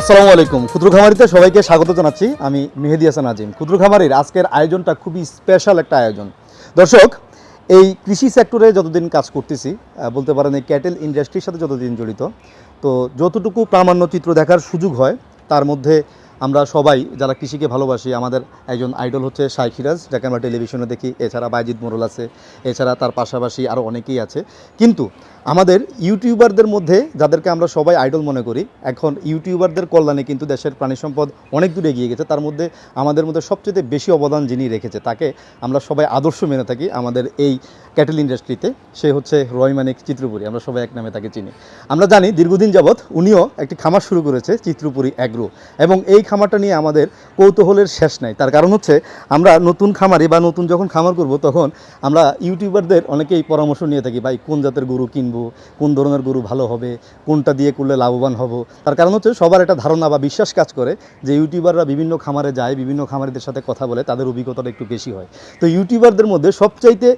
আসসালামু আলাইকুম। ক্ষুদ্র খামারিতে সবাইকে স্বাগত জানাচ্ছি। আমি মেহেদি হাসান আজিম। ক্ষুদ্র খামারির আজকের আয়োজনটা খুবই স্পেশাল একটা আয়োজন। দর্শক, এই কৃষি সেক্টরে যতদিন কাজ করতেছি বলতে পারেন এই ক্যাটেল ইন্ডাস্ট্রির সাথে যতদিন জড়িত, তো যতটুকু প্রামাণ্য চিত্র দেখার সুযোগ হয়, তার মধ্যে আমরা সবাই যারা কৃষিকে ভালোবাসি, আমাদের একজন আইডল হচ্ছে শাইখ সিরাজ, যাকে আমরা টেলিভিশনে দেখি। এছাড়া বাইজিৎ মোরল আছে, এছাড়া তার পাশাপাশি আরও অনেকেই আছে। কিন্তু আমাদের ইউটিউবারদের মধ্যে যাদেরকে আমরা সবাই আইডল মনে করি, এখন ইউটিউবারদের কল্যাণে কিন্তু দেশের প্রাণী সম্পদ অনেক দূরে এগিয়ে গেছে। তার মধ্যে আমাদের মধ্যে সবচেয়ে বেশি অবদান যিনি রেখেছে, তাকে আমরা সবাই আদর্শ মেনে থাকি আমাদের এই ক্যাটেল ইন্ডাস্ট্রিতে, সে হচ্ছে রয় মানিক চিত্রপুরী, আমরা সবাই এক নামে তাকে চিনি। আমরা জানি দীর্ঘদিন যাবৎ উনিও একটি খামার শুরু করেছে চিত্রপুরী অ্যাগ্রো, এবং এই খামারটা নিয়ে আমাদের কৌতূহলের শেষ নাই। তার কারণ হচ্ছে আমরা নতুন খামারে বা নতুন যখন খামার করব, তখন আমরা ইউটিউবারদের অনেকেই পরামর্শ নিয়ে থাকি, ভাই, কোন জাতের গরু কিনবো? কোন ধরনের গরু ভালো হবে, কোনটা দিয়ে করলে লাভবান হব। তার কারণ হচ্ছে সবার একটা ধারণা বা বিশ্বাস কাজ করে যে ইউটিউবাররা বিভিন্ন খামারে যায়, বিভিন্ন খামারিদের সাথে কথা বলে, তাদের অভিজ্ঞতাটা একটু বেশি হয়। তো ইউটিউবারদের মধ্যে সবচাইতে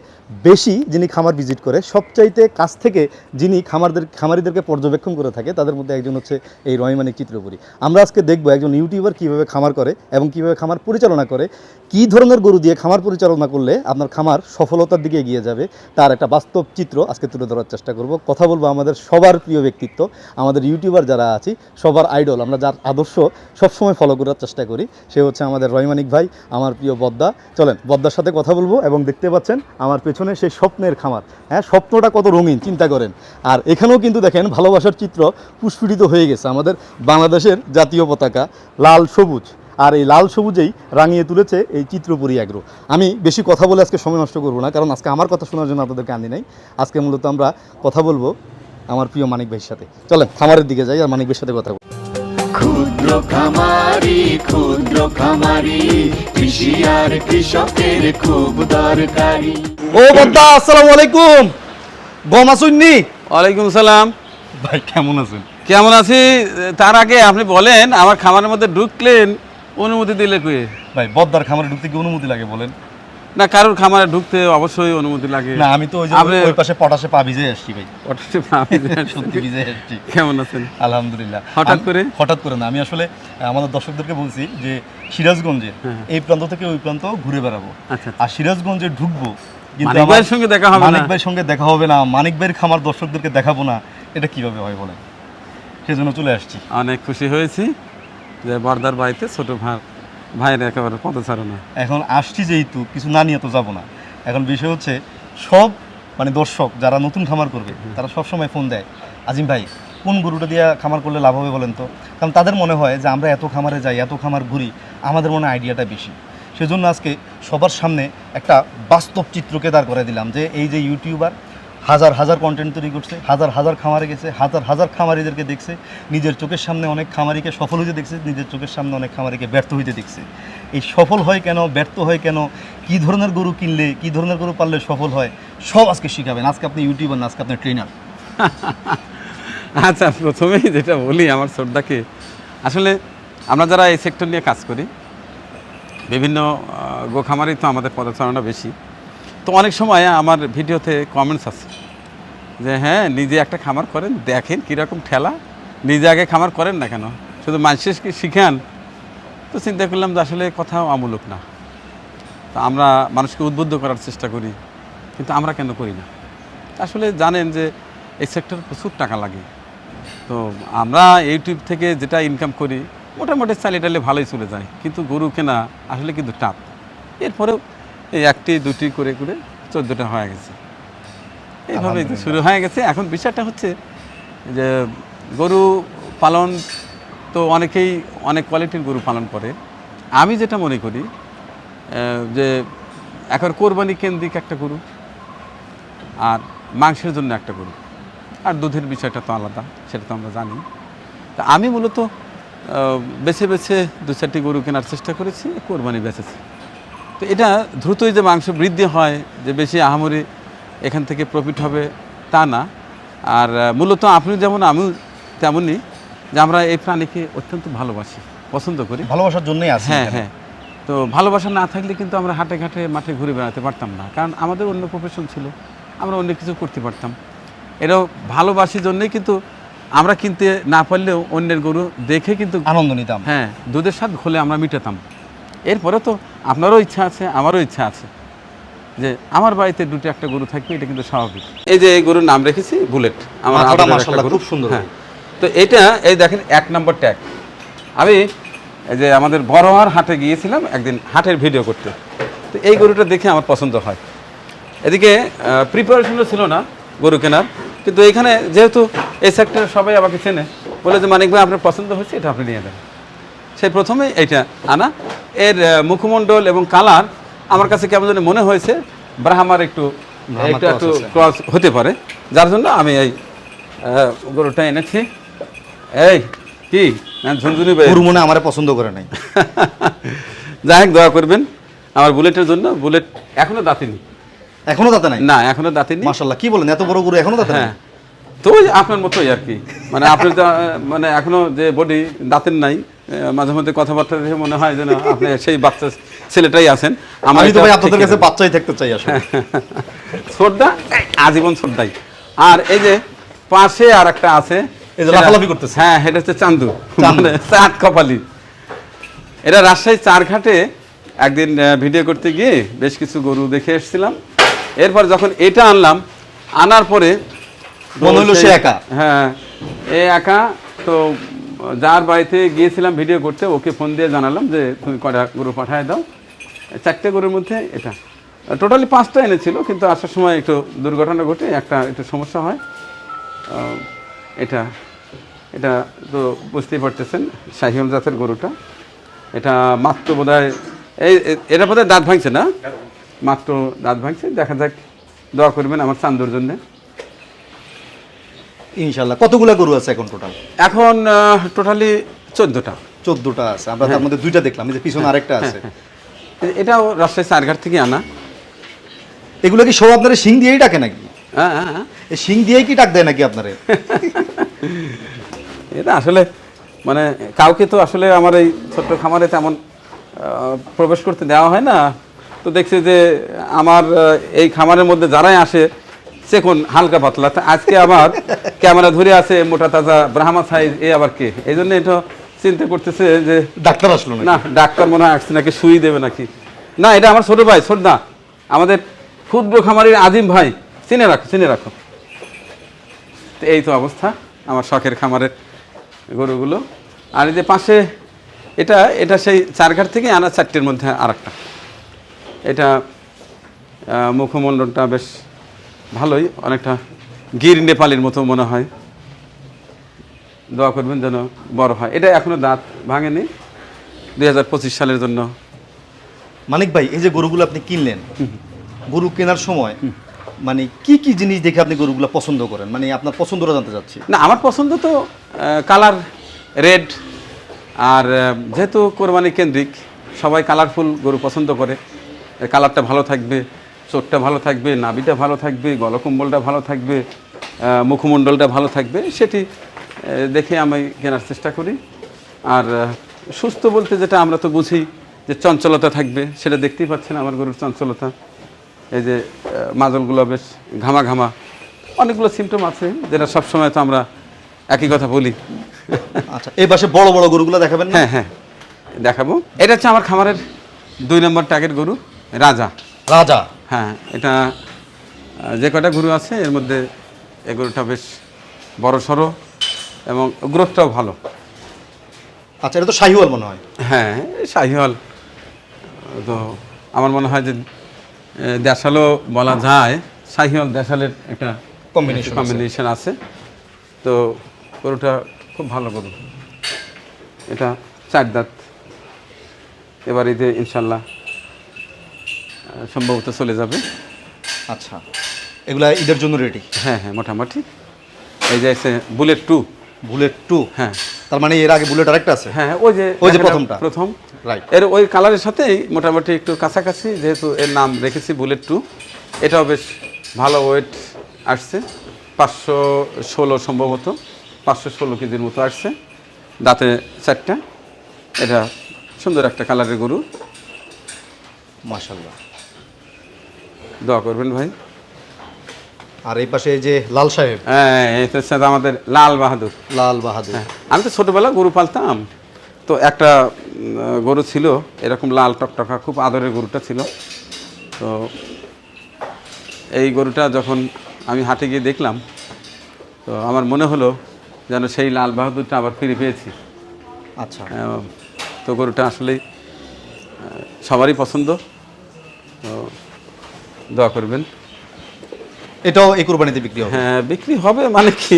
বেশি যিনি খামার ভিজিট করে, সবচাইতে কাছ থেকে যিনি খামারদের, খামারিদেরকে পর্যবেক্ষণ করে থাকে, তাদের মধ্যে একজন হচ্ছে এই রয়মানিক চিত্রপুরী। আমরা আজকে দেখব একজন ইউটিউবার কীভাবে খামার করে এবং কীভাবে খামার পরিচালনা করে, কি ধরনের গরু দিয়ে খামার পরিচালনা করলে আপনার খামার সফলতার দিকে এগিয়ে যাবে, তার একটা বাস্তব চিত্র আজকে তুলে ধরার চেষ্টা কথা বলব আমাদের সবার প্রিয় ব্যক্তিত্ব, আমাদের ইউটিউবার যারা আছি, সবার আইডল আমরা যার আদর্শ সবসময় ফলো করার চেষ্টা করি, সে হচ্ছে আমাদের রয়মানিক ভাই, আমার প্রিয় বদ্দা। চলেন, বদ্দার সাথে কথা বলব এবং দেখতে পাচ্ছেন আমার পেছনে সেই স্বপ্নের খামার। হ্যাঁ স্বপ্নটা কত রঙিন, চিন্তা করেন। আর এখানেও কিন্তু দেখেন ভালোবাসার চিত্র পুষ্পিত হয়ে গেছে আমাদের বাংলাদেশের জাতীয় পতাকা, লাল সবুজ। আর এই লাল সবুজেই রাঙিয়ে তুলেছে এই চিত্রপুরী অ্যাগ্রো আমি বেশি কথা বলে আজকে সময় নষ্ট করব না কারণ আজকে আমার কথা শোনার জন্য আপনাদেরকে আনি নাই। আজকে মূলত আমরা কথা বলব আমার প্রিয় মানিক ভাইয়ের সাথে। চলেন খামারের দিকে যাই আর মানিক ভাইয়ের সাথে কথা বলব ক্ষুদ্র খামারি ক্ষুদ্র খামারি কৃষি আর কৃষকের খুব দরকারি। ও বদ্দা আসসালামু আলাইকুম। গম আসুননি ওয়ালাইকুম সালাম। ভাই কেমন আছেন? কেমন আছি? তার আগে আপনি বলেন আমার খামারের মধ্যে ঢুকলেন অনুমতি দিলে কুয়ে ভাই বদ্দার খামারে ঢুকতে কি অনুমতি লাগে বলেন? না কারোর খামারে ঢুকতে অবশ্যই অনুমতি লাগে। না আমি তো ওই যে ওই পাশে পটাশে পা ভিজে আসছি ভাই। পটাশে আমি সত্যি ভিজে আসছি। কেমন আছেন? আলহামদুলিল্লাহ। হঠাৎ করে? হঠাৎ করে না আমি আসলে আমাদের দর্শকদেরকে বলছি যে সিরাজগঞ্জের এই প্রান্ত থেকে ওই প্রান্ত ঘুরে বেড়াবো। আচ্ছা আর সিরাজগঞ্জে ঢুকবো কিন্তু আমার- ভাইয়ের সঙ্গে দেখা হবে মানিক না ভাইয়ের সঙ্গে দেখা হবে না মানিক ভাইয়ের খামার দর্শকদেরকে দেখাবো না এটা কীভাবে হয় বলেন? সেজন্য চলে আসছি। অনেক খুশি হয়েছি। যে বর্দার বাড়িতে ছোট ভাই ভাইয়ের একেবারে পদচারণা। এখন আসছি যেহেতু কিছু না নিয়ে তো যাব না। এখন বিষয় হচ্ছে সব মানে দর্শক যারা নতুন খামার করবে তারা সব সময় ফোন দেয় আজিম ভাই কোন গরুটা দিয়ে খামার করলে লাভ হবে বলেন তো? কারণ তাদের মনে হয় যে আমরা এত খামারে যাই এত খামার ঘুরি আমাদের মনে আইডিয়াটা বেশি। সেজন্য আজকে সবার সামনে একটা বাস্তব চিত্রকে দাঁড় করে দিলাম যে এই যে ইউটিউবার হাজার হাজার কন্টেন্ট তৈরি করছে হাজার হাজার খামারে গেছে হাজার হাজার খামারিদেরকে দেখছে নিজের চোখের সামনে অনেক খামারিকে সফল হইতে দেখছে নিজের চোখের সামনে অনেক খামারিকে ব্যর্থ হইতে দেখছে। এই সফল হয় কেন ব্যর্থ হয় কেন কী ধরনের গরু কিনলে কী ধরনের গরু পাললে সফল হয় সব আজকে শিখাবেন। আজকে আপনি ইউটিউবার না আজকে আপনি ট্রেনার আচ্ছা প্রথমেই যেটা বলি আমার শ্রদ্ধাকে আসলে আমরা যারা এই সেক্টর নিয়ে কাজ করি বিভিন্ন আহ, গোখামারই তো আমাদের পদচারণা বেশি। তো অনেক সময় আমার ভিডিওতে কমেন্টস আছে যে হ্যাঁ নিজে একটা খামার করেন, দেখেন কীরকম ঠেলা, নিজে আগে খামার করেন না কেন? শুধু মানুষকে শিখান? তো চিন্তা করলাম যে, আসলে কথাও আমূলক না। তো আমরা মানুষকে উদ্বুদ্ধ করার চেষ্টা করি, কিন্তু আমরা কেন করি না? আসলে জানেন যে, এই সেক্টরে প্রচুর টাকা লাগে। তো আমরা ইউটিউব থেকে যেটা ইনকাম করি, মোটামুটি চালিয়ে টালে ভালোই চলে যায়, কিন্তু গরু কেনা আসলে কিন্তু টাপ এরপরেও এই একটি দুটি করে করে চোদ্দোটা হয়ে গেছে। এইভাবে শুরু হয়ে গেছে। এখন বিষয়টা হচ্ছে যে গরু পালন তো অনেকেই অনেক কোয়ালিটির গরু পালন করে। আমি যেটা মনে করি যে এখন কোরবানি কেন্দ্রিক একটা গরু আর মাংসের জন্য একটা গরু আর দুধের বিষয়টা তো আলাদা সেটা তো আমরা জানি। তা আমি মূলত বেছে বেছে দু চারটি গরু কেনার চেষ্টা করেছি কোরবানি বেচেছি তো এটা দ্রুতই যে মাংস বৃদ্ধি হয় যে বেশি আহামরি এখান থেকে প্রফিট হবে তা না। আর মূলত আপনি যেমন আমিও তেমনই যে আমরা এই প্রাণীকে অত্যন্ত ভালোবাসি পছন্দ করি। ভালোবাসার জন্যই আছে হ্যাঁ হ্যাঁ। তো ভালোবাসা না থাকলে কিন্তু আমরা হাটে ঘাটে মাঠে ঘুরে বেড়াতে পারতাম না। কারণ আমাদের অন্য প্রফেশন ছিল আমরা অন্য কিছু করতে পারতাম। এটাও ভালোবাসি জন্যই কিন্তু আমরা কিনতে না পারলেও অন্যের গরু দেখে কিন্তু আনন্দ নিতাম। হ্যাঁ দুধের স্বাদ ঘোলে আমরা মিটাতাম। এরপরে তো আপনারও ইচ্ছা আছে আমারও ইচ্ছা আছে যে আমার বাড়িতে দুটো একটা গরু থাকবে এটা কিন্তু স্বাভাবিক। এই যে এই গরুর নাম রেখেছি বুলেট আমার। খুব সুন্দর। হ্যাঁ। তো এটা এই দেখেন এক নম্বর ট্যাগ। আমি এই যে আমাদের বড়োয়ার হাটে গিয়েছিলাম একদিন হাটের ভিডিও করতে। তো এই গরুটা দেখে আমার পছন্দ হয়। এদিকে প্রিপারেশনও ছিল না গরু কেনার কিন্তু এখানে যেহেতু এই সেক্টরে সবাই আমাকে চেনে বলে যে মানিক ভাই আপনার পছন্দ হয়েছে এটা আপনি নিয়ে দেন সেই প্রথমে এটা আনা। এর মুখমণ্ডল এবং কালার আমার কাছে কেমন যেন মনে হয়েছে ব্রাহ্মার একটু একটু একটু ক্রস হতে পারে। যার জন্য আমি এই গরুটা এনেছি। এই কি? না ঝুনঝুনি মনে আমার পছন্দ করে নাই। যাই হোক দয়া করবেন। আমার বুলেটের জন্য বুলেট এখনও দাঁতিনি। এখনও দাঁতে নাই? না এখনও দাঁতিনি। মাশাল্লাহ কি বলেন এত বড় গরু এখনও দাঁতে হ্যাঁ। তো আপনার মতোই আর কি। মানে আপনার মানে এখনও যে বডি দাঁতের নাই মাঝে মধ্যে কথাবার্তা দেখে মনে হয় যেন আপনি সেই বাচ্চা ছেলেটাই আছেন। আমি তো ভাই আপনাদের কাছে বাচ্চাই থাকতে চাই আসলে। শ্রদ্ধা? আজীবন শ্রদ্ধাই। আর এই যে পাশে আর একটা আছে এই যে লাফালাফি করতেছে। হ্যাঁ এটা হচ্ছে চান্দু। চান্দু। মানে চাঁদ কপালি। এটা রাজশাহী চারঘাটে একদিন ভিডিও করতে গিয়ে বেশ কিছু গরু দেখে এসেছিলাম। এরপর যখন এটা আনলাম আনার পরে মনে হলো সে একা। হ্যাঁ এ একা তো যার বাড়িতে গিয়েছিলাম ভিডিও করতে ওকে ফোন দিয়ে জানালাম যে তুমি কটা গরু পাঠায় দাও। চারটে গরুর মধ্যে এটা। টোটালি পাঁচটা এনেছিল কিন্তু আসার সময় একটু দুর্ঘটনা ঘটে একটা একটু সমস্যা হয়। এটা এটা তো বুঝতেই পারতেছেন শাহিওল জাতের গরুটা। এটা মাত্র বোধ হয় এই এটা বোধ দাঁত ভাঙছে না? মাত্র দাঁত ভাঙছে দেখা যাক দোয়া করবেন আমার চান্দুর জন্যে। ইনশাল্লাহ কতগুলা গরু আছে এখন টোটাল এখন টোটালি চোদ্দোটা। চোদ্দটা আছে। আমরা তার মধ্যে দুইটা দেখলাম এই যে পিছনে আরেকটা আছে। এটাও রাজশাহী চারঘাট থেকে আনা। এগুলো কি সব আপনারা শিং দিয়েই ডাকে নাকি? হ্যাঁ হ্যাঁ হ্যাঁ। শিং দিয়েই কি ডাক দেয় নাকি আপনারে? এটা আসলে মানে কাউকে তো আসলে আমার এই ছোট্ট খামারে তেমন প্রবেশ করতে দেওয়া হয় না। তো দেখছি যে আমার এই খামারের মধ্যে যারাই আসে সে কোন হালকা পাতলা। আজকে আমার ক্যামেরা ধরে আছে মোটা তাজা ব্রাহ্মা সাইজ এ আবার কে? এই জন্য এটা চিন্তা করতেছে যে ডাক্তার আসলো না ডাক্তার মনে হয় আসছে নাকি সুই দেবে নাকি। না এটা আমার ছোট ভাই ছোটদা আমাদের ক্ষুদ্র খামারির আজিম ভাই। চিনে রাখো চিনে রাখো। তো এই তো অবস্থা আমার শখের খামারের গরুগুলো। আর এই যে পাশে এটা এটা সেই চারঘাট থেকে আনা চারটের মধ্যে আর একটা এটা মুখমণ্ডলটা বেশ ভালোই অনেকটা গির নেপালের মতো মনে হয়। দোয়া করবেন যেন বড় হয়। এটা এখনও দাঁত ভাঙেনি দুই হাজার পঁচিশ সালের জন্য। মানিক ভাই এই যে গরুগুলো আপনি কিনলেন গরু কেনার সময় মানে কি কি জিনিস দেখে আপনি গরুগুলো পছন্দ করেন? মানে আপনার পছন্দটা জানতে চাচ্ছি। না আমার পছন্দ তো কালার রেড আর যেহেতু কোরবানি কেন্দ্রিক সবাই কালারফুল গরু পছন্দ করে। কালারটা ভালো থাকবে। চোখটা ভালো থাকবে নাভিটা ভালো থাকবে গলকম্বলটা ভালো থাকবে মুখমণ্ডলটা ভালো থাকবে সেটি দেখে আমি কেনার চেষ্টা করি। আর সুস্থ বলতে যেটা আমরা তো বুঝি যে চঞ্চলতা থাকবে সেটা দেখতেই পাচ্ছেন আমার গরুর চঞ্চলতা। এই যে মাজলগুলো বেশ ঘামা ঘামা অনেকগুলো সিমটম আছে যেটা সবসময় তো আমরা একই কথা বলি। আচ্ছা এই পাশে বড় বড় গরুগুলো দেখাবেন হ্যাঁ হ্যাঁ দেখাবো। এটা হচ্ছে আমার খামারের দুই নম্বর ট্যাগের গরু রাজা। রাজা। হ্যাঁ এটা যে কটা গরু আছে এর মধ্যে এই গরুটা বেশ বড় সড়ো এবং গ্রোথটাও ভালো। আচ্ছা এটা তো শাহিওয়াল মনে হয়। হ্যাঁ শাহিওয়াল। তো আমার মনে হয় যে দেশালও বলা যায় শাহিওয়াল দেশালের একটা আছে। কম্বিনেশন আছে। তো গরুটা খুব ভালো গরু। এটা চার দাঁত। এবার ঈদে ইনশাল্লাহ সম্ভবত চলে যাবে। আচ্ছা এগুলা ঈদের জন্য রেডি হ্যাঁ হ্যাঁ মোটামুটি। এই যে আছে বুলেট টু বুলেট টু হ্যাঁ। তার মানে এর আগে বুলেট আরেকটা আছে? হ্যাঁ ওই যে ওই যে প্রথমটা। প্রথম। রাইট এর ওই কালারের সাথেই মোটামুটি একটু কাছাকাছি যেহেতু এর নাম রেখেছি বুলেট টু এটাও বেশ ভালো ওয়েট আসছে। পাঁচশো ষোলো সম্ভবত। পাঁচশো ষোলো কেজির মতো আসছে। দাঁতে চারটা। এটা সুন্দর একটা কালারের গরু। মাশাল্লাহ দোয়া করবেন ভাই। আর এই পাশে এই যে লাল সাহেব। হ্যাঁ এটা হচ্ছে আমাদের লাল বাহাদুর। লাল বাহাদুর। হ্যাঁ, আমি তো ছোটবেলা গরু পালতাম। তো একটা গরু ছিল এরকম লাল টকটকা খুব আদরের গরুটা ছিল। তো এই গরুটা যখন আমি হাটে গিয়ে দেখলাম তো আমার মনে হলো যেন সেই লাল বাহাদুরটা আবার ফিরে পেয়েছি। আচ্ছা। তো গরুটা আসলেই সবারই পছন্দ। দোয়া করবেন। এটাও এই কোরবানিতে বিক্রি হবে? হ্যাঁ বিক্রি হবে মানে কি?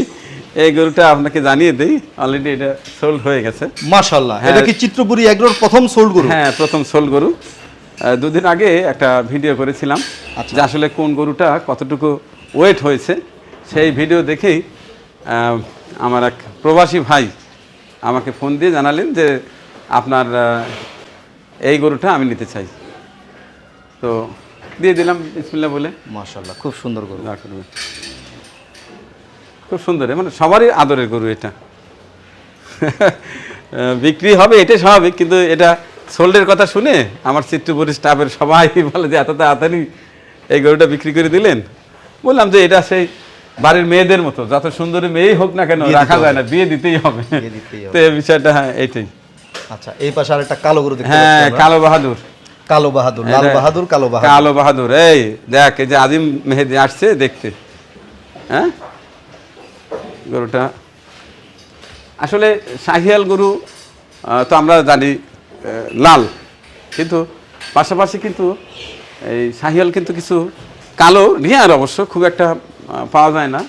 এই গরুটা আপনাকে জানিয়ে দেই অলরেডি এটা সোল্ড হয়ে গেছে। মাশাল্লাহ হ্যাঁ। এটা কি চিত্রপুরি এগ্রোর প্রথম সোল্ড গরু? হ্যাঁ প্রথম সোল গরু। দুদিন আগে একটা ভিডিও করেছিলাম আচ্ছা। যে আসলে কোন গরুটা কতটুকু ওয়েট হয়েছে। সেই ভিডিও দেখেই আমার এক প্রবাসী ভাই আমাকে ফোন দিয়ে জানালেন যে আপনার এই গরুটা আমি নিতে চাই। তো দিয়ে দিলাম বিসমিল্লা বলে। মাশাল্লাহ খুব সুন্দর গরু। খুব সুন্দর মানে সবারই আদরের গরু এটা। বিক্রি হবে এটাই স্বাভাবিক কিন্তু এটা সোল্ডের কথা শুনে আমার চিত্রপুরি স্টাফের সবাই বলে যে এত তাড়াতাড়ি এই গরুটা বিক্রি করে দিলেন? বললাম যে এটা সেই বাড়ির মেয়েদের মতো যত সুন্দরী মেয়েই হোক না কেন রাখা যায় না বিয়ে দিতেই হবে। তো এই বিষয়টা হ্যাঁ এইটাই আচ্ছা এই পাশে আরেকটা কালো গরু হ্যাঁ কালো বাহাদুর। কালো বাহাদুর লাল বাহাদুর কালো বাহাদুর। কালো বাহাদুর এই দেখ এই যে আজিম মেহেদি আসছে দেখতে। হ্যাঁ? গরুটা। আসলে শাহিয়াল গরু তো আমরা জানি লাল। কিন্তু পাশাপাশি কিন্তু এই শাহিয়াল কিন্তু কিছু কালো রিয়ার অবশ্য খুব একটা পাওয়া যায় না।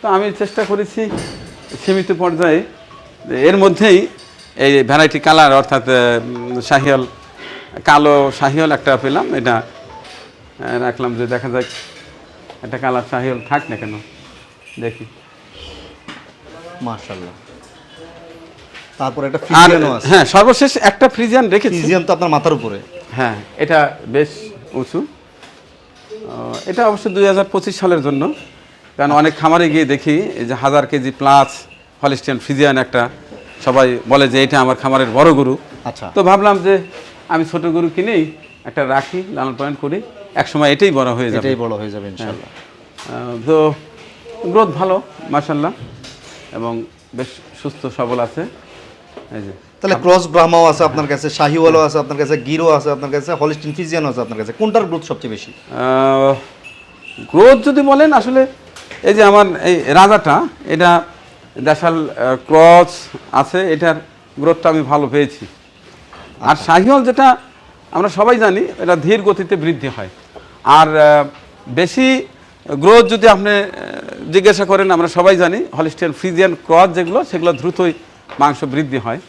তো আমি চেষ্টা করেছি সীমিত পর্যায়ে এর মধ্যেই এই ভ্যারাইটি কালার অর্থাৎ শাহিয়াল কালো শাহিওল একটা পেলাম এটা রাখলাম যে দেখা যাক একটা কালার শাহিওল থাক না কেন দেখি। মাশাল্লাহ তারপর একটা ফ্রিজিয়ানও আছে। হ্যাঁ সর্বশেষ একটা ফ্রিজিয়ান রেখেছি। ফ্রিজিয়ান তো আপনার মাথার উপরে। হ্যাঁ এটা বেশ উঁচু। এটা অবশ্য দুই হাজার পঁচিশ সালের জন্য কারণ অনেক খামারে গিয়ে দেখি এই যে হাজার কেজি প্লাস হলিস্টিয়ান ফ্রিজিয়ান একটা সবাই বলে যে এটা আমার খামারের বড় গরু। আচ্ছা। তো ভাবলাম যে আমি ছোট গরু কিনেই একটা রাখি লালন পালন করি। একসময় এটাই বড় হয়ে যাবে। এটাই বড় হয়ে যাবে ইনশাল্লাহ তো গ্রোথ ভালো মাসাল্লাহ এবং বেশ সুস্থ সবল আছে। এই যে। তাহলে ক্রস ব্রাহ্মাও আছে আপনার কাছে শাহিওয়ালও আছে আপনার কাছে গিরো আছে আপনার কাছে হলিস্টিন ফ্রিজিয়ানও আছে আপনার কাছে। কোনটার গ্রোথ সবচেয়ে বেশি? গ্রোথ যদি বলেন আসলে এই যে আমার এই রাজাটা এটা দেশাল ক্রস আছে এটার গ্রোথটা আমি ভালো পেয়েছি। আর শাহিওয়াল যেটা আমরা সবাই জানি, এটা ধীর গতিতে বৃদ্ধি হয়। আর বেশি গ্রোথ যদি আপনি জিজ্ঞাসা করেন, আমরা সবাই জানি হলিস্টিয়ান ফ্রিজিয়ান ক্রস যেগুলো, সেগুলো দ্রুতই মাংস বৃদ্ধি হয়।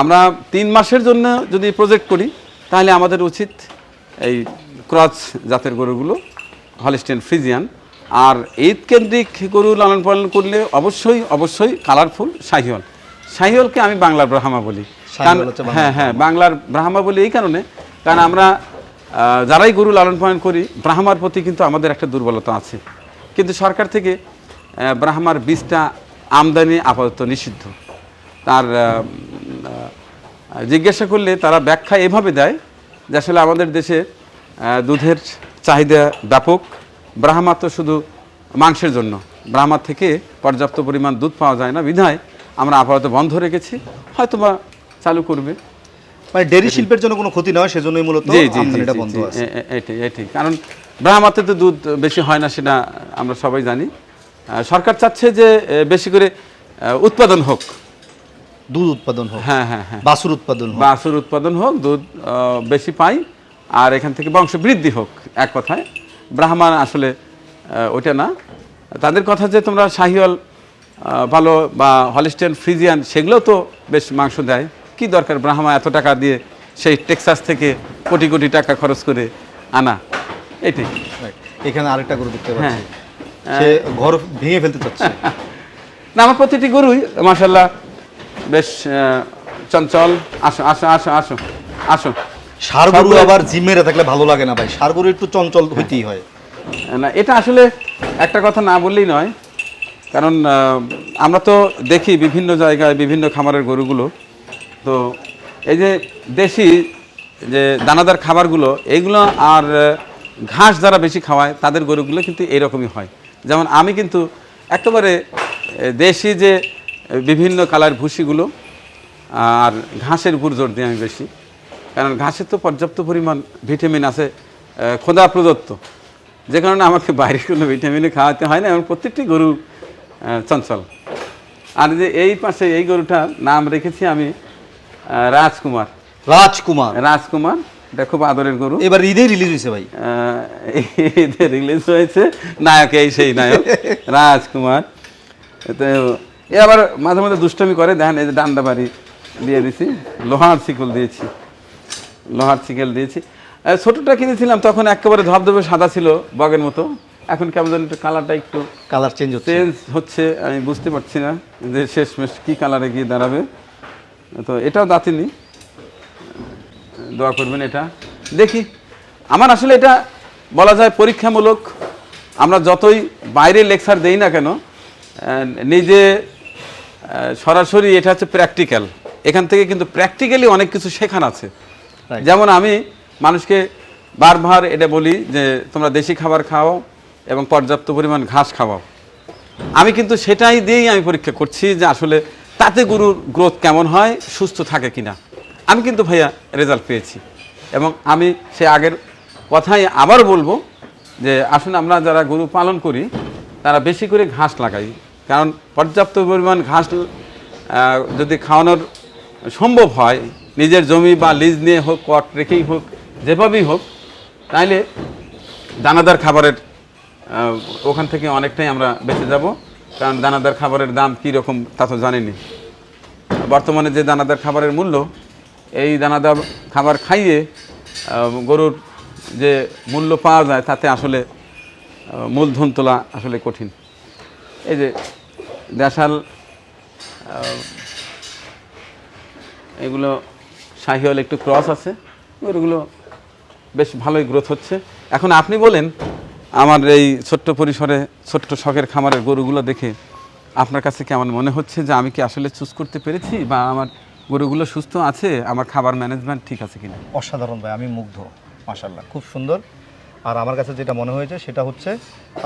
আমরা তিন মাসের জন্য যদি প্রজেক্ট করি, তাহলে আমাদের উচিত এই ক্রস জাতের গরুগুলো হলিস্টিয়ান ফ্রিজিয়ান আর ঈদ কেন্দ্রিক গরু লালন পালন করলে অবশ্যই অবশ্যই কালারফুল শাহিওয়াল। শাহিওয়ালকে আমি বাংলার ব্রাহ্মা বলি। হ্যাঁ হ্যাঁ বাংলার ব্রাহ্মা বলি এই কারণে। কারণ আমরা যারাই গরু লালন পালন করি ব্রাহ্মার প্রতি কিন্তু আমাদের একটা দুর্বলতা আছে। কিন্তু সরকার থেকে ব্রাহ্মার বীজটা আমদানি আপাতত নিষিদ্ধ। তার জিজ্ঞাসা করলে তারা ব্যাখ্যা এভাবে দেয় যে আসলে আমাদের দেশে দুধের চাহিদা ব্যাপক। ব্রাহ্মা তো শুধু মাংসের জন্য। ব্রাহ্মার থেকে পর্যাপ্ত পরিমাণ দুধ পাওয়া যায় না। বিধায় আমরা আপাতত বন্ধ রেখেছি। হয়তোবা চালু করবে। মানে ডেরি শিল্পের জন্য কোনো ক্ষতি নয় সেজন্যই মূলত আমদানিটা বন্ধ আছে। এটাই এটাই কারণ ব্রাহ্মাতে তো দুধ বেশি হয় না সেটা আমরা সবাই জানি। সরকার চাচ্ছে যে বেশি করে উৎপাদন হোক। দুধ উৎপাদন হোক হ্যাঁ হ্যাঁ হ্যাঁ। বাছুর উৎপাদন হোক। বাছুর উৎপাদন হোক দুধ বেশি পাই আর এখান থেকে বংশ বৃদ্ধি হোক এক কথায়। ব্রাহ্মণ আসলে ওইটা না। তাদের কথা যে তোমরা শাহিওয়াল ভালো বা হলিস্টিয়ান ফ্রিজিয়ান সেগুলো তো বেশ মাংস দেয়। কি দরকার ব্রাহ্মা এত টাকা দিয়ে সেই টেক্সাস থেকে কোটি কোটি টাকা খরচ করে আনা? এটাই. এখানে আরেকটা গরু দেখতে হ্যাঁ। পাচ্ছি সে ঘর ভেঙে ফেলতে চাচ্ছে। না আমার প্রতিটি গরুই মাসাল্লাহ বেশ চঞ্চল। আসো আসো আসো আসো আসো। সার গরু আবার জিমেরে থাকলে ভালো লাগে না ভাই। সার গরু একটু চঞ্চল হইতেই হয়। না এটা আসলে একটা কথা না বললেই নয়। কারণ আমরা তো দেখি বিভিন্ন জায়গায় বিভিন্ন খামারের গরুগুলো। তো এই যে দেশি যে দানাদার খাবারগুলো এইগুলো আর ঘাস যারা বেশি খাওয়ায়, তাদের গরুগুলো কিন্তু এরকমই হয়। যেমন আমি কিন্তু একেবারে দেশি যে বিভিন্ন কালার ভুসিগুলো আর ঘাসের উপর জোর দিই আমি বেশি। কারণ ঘাসের তো পর্যাপ্ত পরিমাণ ভিটামিন আছে খোদা প্রদত্ত। যে কারণে আমাকে বাইরের কোনো ভিটামিনই খাওয়াতে হয় না এবং প্রত্যেকটি গরু চঞ্চল। আর যে এই পাশে এই গরুটার নাম রেখেছি আমি রাজকুমার। রাজকুমার। রাজকুমার এটা খুব আদরের গরু। এবার ঈদে রিলিজ হয়েছে ভাই। ঈদে রিলিজ হয়েছে। নায়ক এই সেই নায়ক রাজকুমার। তো এ আবার মাঝে মাঝে দুষ্টমি করে। দেখেন এই যে ডান্ডা বাড়ি দিয়ে দিছি। লোহার শিকল দিয়েছি। লোহার শিকল দিয়েছি। ছোটটা কিনেছিলাম তখন একেবারে ধবধবে সাদা ছিল বগের মতো। এখন কেমন যেন একটু কালারটা একটু কালার চেঞ্জ হচ্ছে। চেঞ্জ হচ্ছে আমি বুঝতে পারছি না যে শেষমেশ কী কালারে গিয়ে দাঁড়াবে। তো এটাও দাঁতিনি দোয়া করবেন এটা। দেখি আমার আসলে এটা বলা যায় পরীক্ষামূলক। আমরা যতই বাইরে লেকচার দেই না কেন নিজে সরাসরি এটা হচ্ছে প্র্যাকটিক্যাল এখান থেকে কিন্তু প্র্যাকটিক্যালি অনেক কিছু শেখার আছে। যেমন আমি মানুষকে বারবার এটা বলি যে তোমরা দেশি খাবার খাও এবং পর্যাপ্ত পরিমাণ ঘাস খাওয়াও। আমি কিন্তু সেটাই দিয়েই আমি পরীক্ষা করছি যে আসলে তাতে গরুর গ্রোথ কেমন হয়, সুস্থ থাকে কিনা? আমি কিন্তু ভাইয়া রেজাল্ট পেয়েছি। এবং আমি সে আগের কথাই আবার বলব যে, আসুন আমরা যারা গরু পালন করি, তারা বেশি করে ঘাস লাগাই। কারণ পর্যাপ্ত পরিমাণ ঘাস যদি খাওয়ানোর সম্ভব হয়, নিজের জমি বা লিজ নিয়ে হোক কট রেখেই হোক, যেভাবেই হোক তাহলে দানাদার খাবারের ওখান থেকে অনেকটাই আমরা বেঁচে যাব। কারণ দানাদার খাবারের দাম কী রকম তা তো জানেনি। বর্তমানে যে দানাদার খাবারের মূল্য, এই দানাদার খাবার খাইয়ে গরুর যে মূল্য পাওয়া যায় তাতে আসলে মূলধন তোলা আসলে কঠিন। এই যে দেশাল এগুলো শাহিওয়াল একটু ক্রস আছে গরুগুলো বেশ ভালোই গ্রোথ হচ্ছে। এখন আপনি বলেন আমার এই ছোট্ট পরিসরে ছোট্ট শখের খামারের গরুগুলো দেখে আপনার কাছে কেমন মনে হচ্ছে যে আমি কি আসলে চুজ করতে পেরেছি বা আমার গরুগুলো সুস্থ আছে আমার খাবার ম্যানেজমেন্ট ঠিক আছে কিনা? অসাধারণ ভাই আমি মুগ্ধ মাশাল্লাহ খুব সুন্দর। আর আমার কাছে যেটা মনে হয়েছে সেটা হচ্ছে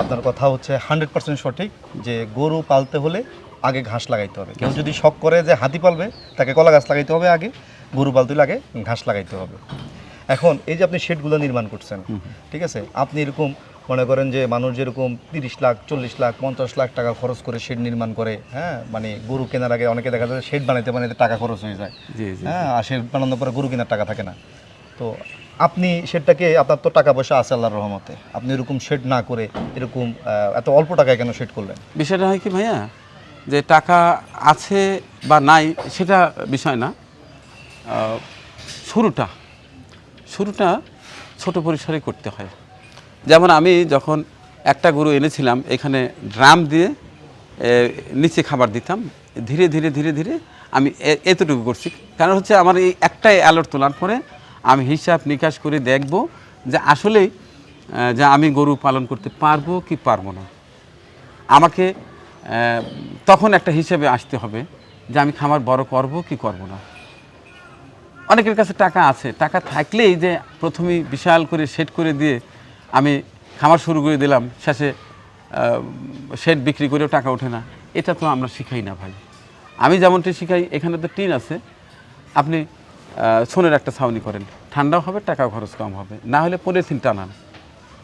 আপনার কথা হচ্ছে হান্ড্রেড পার্সেন্ট সঠিক যে গরু পালতে হলে আগে ঘাস লাগাইতে হবে। কেউ যদি শখ করে যে হাতি পালবে তাকে কলা গাছ লাগাইতে হবে আগে গরু পালতে হলে আগে ঘাস লাগাইতে হবে। এখন এই যে আপনি শেডগুলো নির্মাণ করছেন ঠিক আছে? আপনি এরকম মনে করেন যে মানুষ যেরকম তিরিশ লাখ চল্লিশ লাখ পঞ্চাশ লাখ টাকা খরচ করে শেড নির্মাণ করে হ্যাঁ মানে গরু কেনার আগে অনেকে দেখা যায় শেড বানাইতে বানাইতে টাকা খরচ হয়ে যায় হ্যাঁ আর শেড বানানোর পরে গরু কেনার টাকা থাকে না। তো আপনি শেডটাকে আপনার তো টাকা পয়সা আছে আল্লাহর রহমতে আপনি এরকম শেড না করে এরকম এত অল্প টাকায় কেন শেড করলেন? বিষয়টা হয় কি ভাইয়া যে টাকা আছে বা নাই সেটা বিষয় না। শুরুটা শুরুটা ছোট পরিসরে করতে হয়। যেমন আমি যখন একটা গরু এনেছিলাম, এখানে ড্রাম দিয়ে নিচে খাবার দিতাম, ধীরে ধীরে ধীরে ধীরে আমি এতটুকু করছি। কারণ হচ্ছে আমার এই একটাই অ্যালার্ট তোলার পরে আমি হিসাব নিকাশ করে দেখব যে আসলেই যে আমি গরু পালন করতে পারব কি পারব না। আমাকে তখন একটা হিসেবে আসতে হবে যে আমি খামার বড় করব কি করব না। অনেকের কাছে টাকা আছে, টাকা থাকলেই যে প্রথমেই বিশাল করে সেট করে দিয়ে আমি খামার শুরু করে দিলাম, শেষে শেড বিক্রি করেও টাকা ওঠে না। এটা তো আমরা শিখাই না ভাই। আমি যেমনটি শিখাই, এখানে তো টিন আছে। আপনি সোনের একটা ছাউনি করেন। ঠান্ডাও হবে টাকা খরচ কম হবে। না হলে পলিথিন টানান।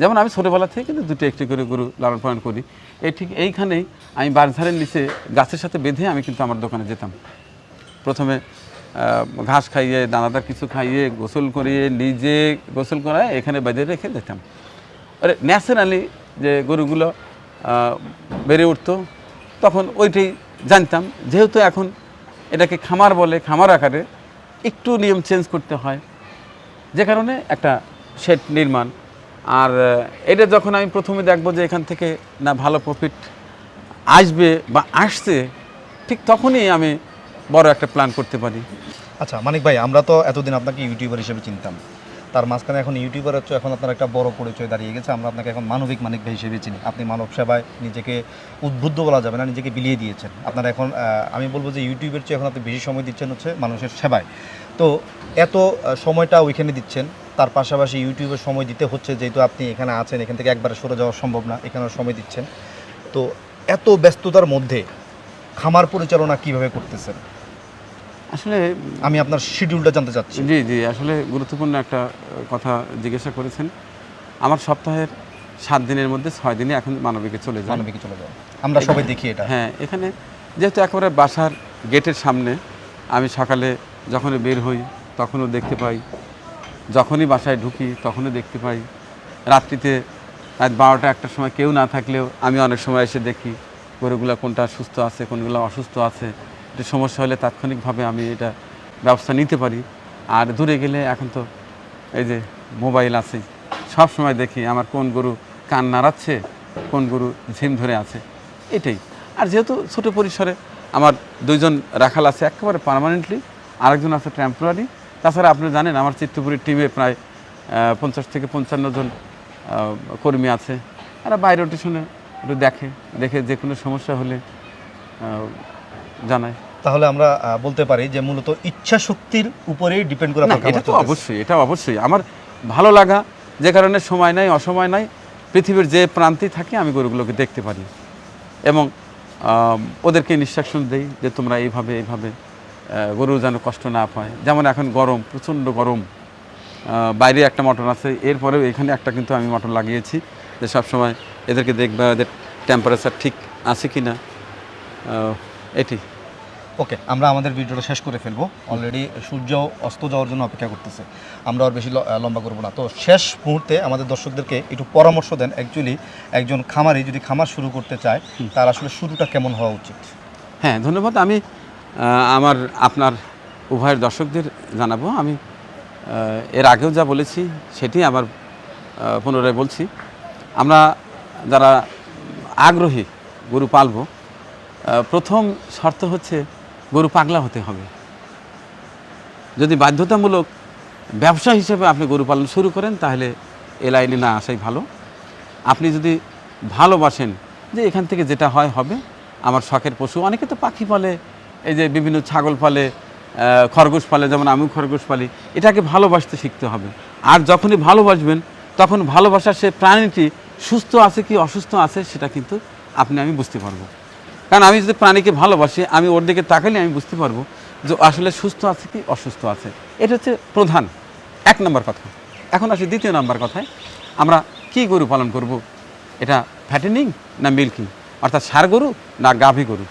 যেমন আমি ছোটোবেলা থেকে কিন্তু দুটো একটি করে গরু লালন পালন করি। এই ঠিক এইখানেই আমি বাঁশঝাড়ের নিচে গাছের সাথে বেঁধে আমি কিন্তু আমার দোকানে যেতাম। প্রথমে ঘাস খাইয়ে, দানাদার কিছু খাইয়ে, গোসল করিয়ে, নিজে গোসল করায় এখানে বেঁধে রেখে দিতাম আরে ন্যাশনালি যে গরুগুলো বেড়ে উঠতো, তখন ওইটাই জানতাম। যেহেতু এখন এটাকে খামার বলে, খামার আকারে একটু নিয়ম চেঞ্জ করতে হয়। যে কারণে একটা শেড নির্মাণ। আর, এটা যখন আমি প্রথমে দেখব যে এখান থেকে না ভালো প্রফিট আসবে বা আসছে, ঠিক তখনই আমি বড় একটা প্ল্যান করতে পারি। আচ্ছা মানিক ভাই, আমরা তো এতদিন আপনাকে ইউটিউবার হিসেবে চিনতাম। তার মাঝখানে এখন ইউটিউবার হচ্ছে, এখন আপনার একটা বড় পরিচয় দাঁড়িয়ে গেছে। আমরা আপনাকে এখন মানবিক মানিক হিসেবে চিনি। আপনি মানব সেবায় নিজেকে উদ্বুদ্ধ বলা যাবে না, নিজেকে বিলিয়ে দিয়েছেন। আপনার এখন আমি বলব যে ইউটিউবের চেয়ে এখন আপনি বেশি সময় দিচ্ছেন হচ্ছে মানুষের সেবায়। তো এত সময়টা ওইখানে দিচ্ছেন, তার পাশাপাশি ইউটিউবের সময় দিতে হচ্ছে, যেহেতু আপনি এখানে আছেন, এখান থেকে একবারে সরে যাওয়া সম্ভব না, এখানেও সময় দিচ্ছেন। তো এত ব্যস্ততার মধ্যে খামার পরিচালনা কীভাবে করতেছেন? আসলে আমি আপনার শিডিউলটা জানতে চাচ্ছি। জি জি আসলে গুরুত্বপূর্ণ একটা কথা জিজ্ঞাসা করেছেন। আমার সপ্তাহের সাত দিনের মধ্যে ছয় দিনে এখন মানবিকে চলে যায়। মানবিকে চলে যায়। আমরা সবাই দেখি এটা। হ্যাঁ এখানে যেহেতু একেবারে বাসার গেটের সামনে আমি সকালে যখনই বের হই তখনও দেখতে পাই। যখনই বাসায় ঢুকি তখনও দেখতে পাই। রাত্রিতে রাত বারোটা একটার সময় কেউ না থাকলেও আমি অনেক সময় এসে দেখি গরুগুলো কোনটা সুস্থ আছে কোনগুলো অসুস্থ আছে। একটু সমস্যা হলে তাৎক্ষণিকভাবে আমি এটা ব্যবস্থা নিতে পারি। আর দূরে গেলে এখন তো এই যে মোবাইল আছে, সব সময় দেখি আমার কোন গরু কান নাড়াচ্ছে, কোন গরু ঝিম ধরে আছে, এটাই। আর যেহেতু ছোট পরিসরে আমার দুইজন রাখাল আছে, একেবারে পার্মানেন্টলি আরেকজন আছে টেম্পোরারি তাছাড়া আপনি জানেন আমার চিত্তপুরের টিমে প্রায় পঞ্চাশ থেকে পঞ্চান্ন জন কর্মী আছে। এরা বাইরে রোটেশনে একটু দেখে দেখে যে কোনো সমস্যা হলে জানায়। তাহলে আমরা বলতে পারি যে মূলত ইচ্ছা শক্তির উপরেই ডিপেন্ড করে এটা তো অবশ্যই এটা অবশ্যই। আমার ভালো লাগা যে কারণে সময় নাই অসময় নাই পৃথিবীর যে প্রান্তেই থাকি আমি গরুগুলোকে দেখতে পারি। এবং ওদেরকে ইনস্ট্রাকশন দেই যে তোমরা এইভাবে এইভাবে গরু যেন কষ্ট না পায়। যেমন এখন গরম প্রচণ্ড গরম। বাইরে একটা মটন আছে এরপরেও এখানে একটা কিন্তু আমি মটন লাগিয়েছি যে সবসময় এদেরকে দেখবে এদের টেম্পারেচার ঠিক আছে কি না এটি। ওকে আমরা আমাদের ভিডিওটা শেষ করে ফেলব। অলরেডি সূর্য অস্ত যাওয়ার জন্য অপেক্ষা করতেছে। আমরা আর বেশি লম্বা করব না। তো শেষ মুহূর্তে আমাদের দর্শকদেরকে একটু পরামর্শ দেন। অ্যাকচুয়ালি একজন খামারি যদি খামার শুরু করতে চায় তার আসলে শুরুটা কেমন হওয়া উচিত? হ্যাঁ ধন্যবাদ। আমি আমার আপনার উভয়ের দর্শকদের জানাব। আমি এর আগেও যা বলেছি সেটি আবার পুনরায় বলছি। আমরা যারা আগ্রহী গরু পালবো প্রথম শর্ত হচ্ছে গরু পাগলা হতে হবে। যদি বাধ্যতামূলক ব্যবসা হিসেবে আপনি গরু পালন শুরু করেন, তাহলে এ লাইনে না আসাই ভালো। আপনি যদি ভালোবাসেন যে এখান থেকে যেটা হয় হবে, আমার শখের পশু। অনেকে তো পাখি পালে, এই যে বিভিন্ন ছাগল পালে খরগোশ পালে, যেমন আমিও খরগোশ পালি, এটাকে ভালোবাসতে শিখতে হবে। আর যখনই ভালোবাসবেন, তখন ভালোবাসার সে প্রাণীটি সুস্থ আছে কি অসুস্থ আছে, সেটা কিন্তু আপনি, আমি বুঝতে পারব। কারণ আমি যদি প্রাণীকে ভালোবাসি, আমি ওর দিকে তাকালে আমি বুঝতে পারব যে আসলে সুস্থ আছে কি অসুস্থ আছে। এটা হচ্ছে প্রধান, এক নম্বর কথা। এখন আসি দ্বিতীয় নম্বর কথায়। আমরা কি গরু পালন করব? এটা ফ্যাটেনিং না মিল্কিং? অর্থাৎ সার গরু না গাভী গরু?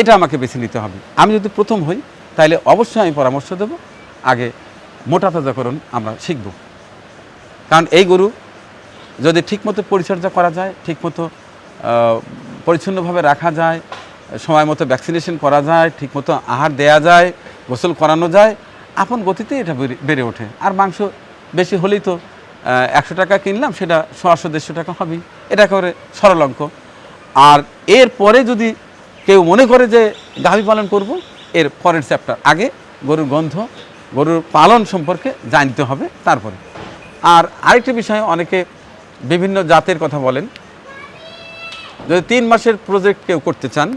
এটা আমাকে বেছে নিতে হবে। আমি যদি প্রথম হই তাহলে অবশ্যই আমি পরামর্শ দেব। আগে মোটা তাজাকরণ আমরা শিখব। কারণ এই গরু যদি ঠিকমতো পরিচর্যা করা যায়, ঠিকমতো পরিচ্ছন্নভাবে রাখা যায়, সময় মতো ভ্যাকসিনেশন করা যায় ঠিকমতো আহার দেয়া যায়, গোসল করানো যায়, আপন গতিতে এটা বেড়ে- ওঠে। আর মাংস বেশি হলেই তো একশো টাকা কিনলাম, সেটা সোয়াশো, দেড়শো টাকা হবেই। এটা করে সরল অঙ্ক। আর এর পরে যদি কেউ মনে করে যে গাভী পালন করব, এর পরের চ্যাপ্টার আগে গরুর গন্ধ, গরুর পালন সম্পর্কে জানতে হবে তারপরে। আর আরেকটি বিষয়ে, অনেকে বিভিন্ন জাতের কথা বলেন যদি তিন মাসের প্রজেক্ট কেউ করতে চান,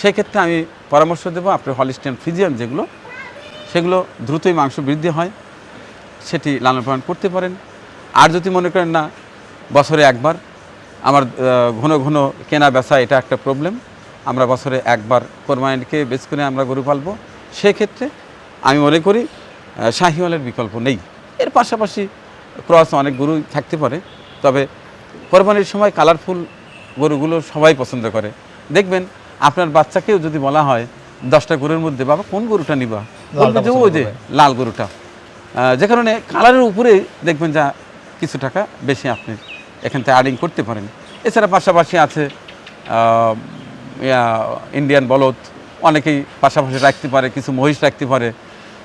সেক্ষেত্রে আমি পরামর্শ দেবো আপনার হলিস্টিয়ান ফিজিয়ান যেগুলো, সেগুলো দ্রুতই মাংস বৃদ্ধি হয়, সেটি লালন পালন করতে পারেন। আর যদি মনে করেন না, বছরে একবার, আমার ঘন ঘন কেনা বেচা এটা একটা প্রবলেম আমরা বছরে একবার কোরবানিকে বেচ করে আমরা গরু পালবো, সেক্ষেত্রে আমি মনে করি শাহিওয়ালের বিকল্প নেই। এর পাশাপাশি ক্রস অনেক গরু থাকতে পারে, তবে কোরবানির সময় কালারফুল গরুগুলো সবাই পছন্দ করে। দেখবেন আপনার বাচ্চাকেও যদি বলা হয় দশটা গরুর মধ্যে বাবা কোন গরুটা নিবা? বলবে যে ওই যে লাল গরুটা। যে কারণে কালারের উপরে দেখবেন যা কিছু টাকা বেশি আপনি এখান থেকে আর্নিং করতে পারেন। এছাড়া পাশাপাশি আছে ইন্ডিয়ান বলদ। অনেকেই পাশাপাশি রাখতে পারে কিছু মহিষ রাখতে পারে।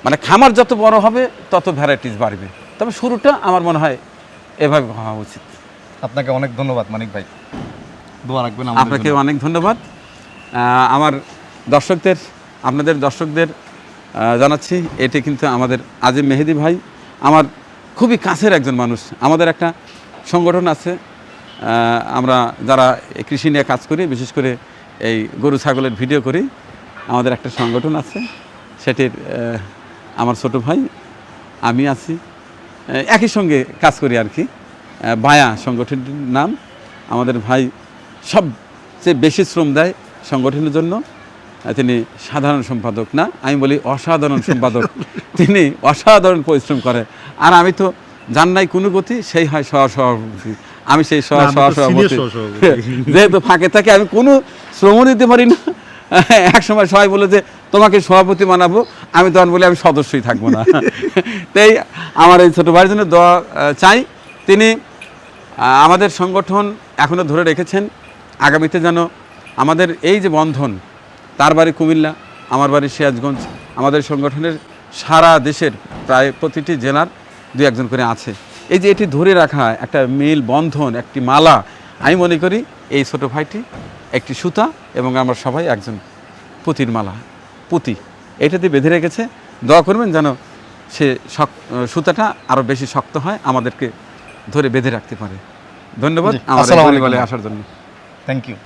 মানে খামার যত বড় হবে তত ভ্যারাইটিস বাড়বে। তবে শুরুটা আমার মনে হয় এভাবে হওয়া উচিত। আপনাকে অনেক ধন্যবাদ মানিক ভাই। দোয়া রাখবেন আপনাকে অনেক ধন্যবাদ। আমার দর্শকদের আপনাদের দর্শকদের জানাচ্ছি এটি কিন্তু আমাদের আজিম মেহেদি ভাই আমার খুবই কাছের একজন মানুষ। আমাদের একটা সংগঠন আছে আমরা যারা কৃষি নিয়ে কাজ করি বিশেষ করে এই গরু ছাগলের ভিডিও করি আমাদের একটা সংগঠন আছে। সেটির আমার ছোট ভাই আমি আছি। একই সঙ্গে কাজ করি আর কি। বায়া সংগঠনটির নাম। আমাদের ভাই সব চেয়ে বেশি শ্রম দেয় সংগঠনের জন্য। তিনি সাধারণ সম্পাদক না আমি বলি অসাধারণ সম্পাদক। তিনি অসাধারণ পরিশ্রম করে। আর আমি তো জান নাই কোনো গতি সেই হয় সহ সভাপতি আমি সেই সহ না, আমি তো সহসভাপতি যেহেতু ফাঁকে থাকে আমি কোনো শ্রমও দিতে পারি না। এক সময় সবাই বলে যে তোমাকে সভাপতি মানাবো আমি তখন বলি আমি সদস্যই থাকব না। তাই আমার এই ছোটো ভাইয়ের জন্য দোয়া চাই। তিনি আমাদের সংগঠন এখনও ধরে রেখেছেন। আগামীতে যেন আমাদের এই যে বন্ধন তার বাড়ি কুমিল্লা আমার বাড়ি সিরাজগঞ্জ আমাদের সংগঠনের সারা দেশের প্রায় প্রতিটি জেলার দু একজন করে আছে। এই যে এটি ধরে রাখা একটা মিল বন্ধন একটি মালা আমি মনে করি এই ছোট ভাইটি একটি সুতা এবং আমরা সবাই একজন পুতির মালা পুঁতি। এটাতে বেঁধে রেখেছে। দোয়া করবেন যেন সে শক- সুতাটা আরও বেশি শক্ত হয় আমাদেরকে ধরে বেঁধে রাখতে পারে। ধন্যবাদ বলে আসার জন্য। Thank you.